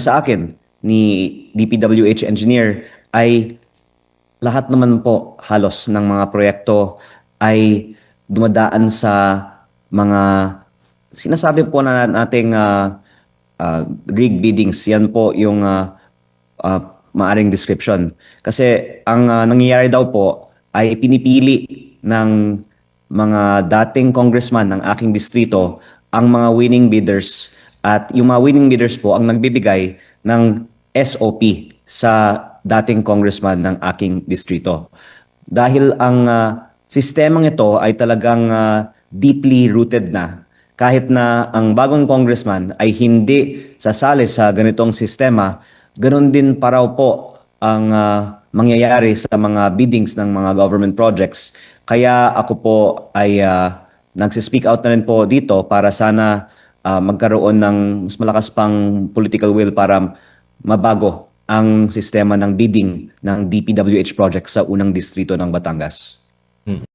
sa akin ni DPWH engineer ay lahat naman po halos ng mga proyekto ay dumadaan sa mga sinasabi po na nating ah, ah, rig biddings. Yan po yung ah, ah, maaring description. Kasi ang ah, nangyayari daw po ay pinipili ng mga dating congressman ng aking distrito ang mga winning bidders at yung mga winning bidders po ang nagbibigay ng SOP sa dating congressman ng aking distrito. Dahil ang ah, sistemang ito ay talagang ah, deeply rooted na kahit na ang bagong congressman ay hindi sasali sa ganitong sistema, ganun din pa raw po ang ah, mangyayari sa mga biddings ng mga government projects. Kaya ako po ay ah, nagsispeak out na rin po dito para sana ah, magkaroon ng mas malakas pang political will para mabago ang sistema ng bidding ng DPWH project sa unang distrito ng Batangas.